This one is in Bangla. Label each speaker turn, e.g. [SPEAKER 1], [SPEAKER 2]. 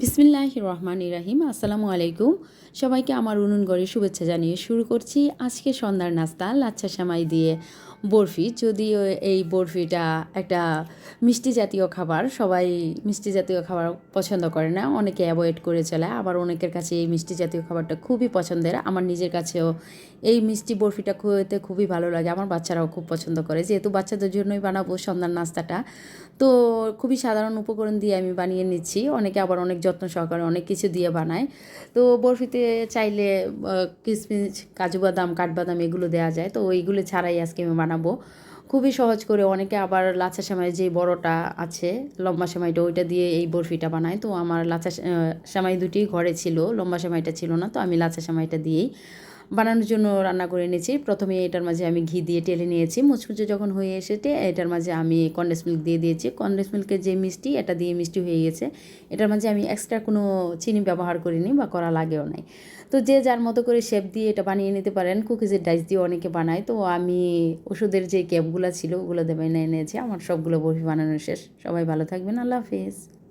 [SPEAKER 1] বিসমিল্লাহ রহমান ইরাহিম আসসালামু আলাইকুম। সবাইকে আমার উনুন গড়ে শুভেচ্ছা জানিয়ে শুরু করছি আজকে সন্ধ্যার নাস্তা, লাচ্ছা সামাই দিয়ে। বরফি, যদিও এই বরফিটা একটা মিষ্টি জাতীয় খাবার, সবাই মিষ্টি জাতীয় খাবার পছন্দ করে না, অনেকে অ্যাভয়েড করে চলে, আবার অনেকের কাছে এই মিষ্টি জাতীয় খাবারটা খুবই পছন্দের, আমার নিজের কাছেও এই মিষ্টি বরফিটা খেতে খুবই ভালো লাগে, আমার বাচ্চারাও খুব পছন্দ করে, যেহেতু বাচ্চাদের জন্যই বানাবো সন্ধ্যার নাস্তাটা, তো খুবই সাধারণ উপকরণ দিয়ে আমি বানিয়ে নিচ্ছি, অনেকে আবার অনেক যত্ন সহকারে অনেক কিছু দিয়ে বানায়, তো বরফিতে চাইলে কিশমিশ কাজু বাদাম, কাঠবাদাম এগুলো দেওয়া যায়, তো ওইগুলো ছাড়াই আজকে আমি বানাবো। খুবই সহজ করে অনেকে আবার লাচা সেমাই যে বড়টা আছে, লম্বা সেমাইটা, ওইটা দিয়ে এই বরফিটা বানায়। তো আমার লাচা সেমাই দুটি ঘরে ছিল, লম্বা সেমাইটা ছিল না, তো আমি লাচা সেমাইটা দিয়েই বানানোর জন্য রান্না করে নিয়েছি প্রথমে এটার মাঝে আমি ঘি দিয়ে টেলে নিয়েছি। মুচমুচে যখন হয়ে এসেছে, এটার মাঝে আমি কন্ডেন্স মিল্ক দিয়ে দিয়েছি। কন্ডেন্স মিল্কের যে মিষ্টি, এটা দিয়ে মিষ্টি হয়ে গেছে। এটার মাঝে আমি এক্সট্রা কোনো চিনি ব্যবহার করিনি বা করা লাগেও নাই। তো যে যার মতো করে শেপ দিয়ে এটা বানিয়ে নিতে পারেন কুকিজের ডাইস দিয়ে অনেকে বানায়। তো আমি ওষুধের যে ক্যাপগুলো ছিল, ওগুলো দেবে নিয়ে নিয়েছি। আমার সবগুলো বরফি বানানো শেষ। সবাই ভালো থাকবেন। আল্লাহ হাফিজ।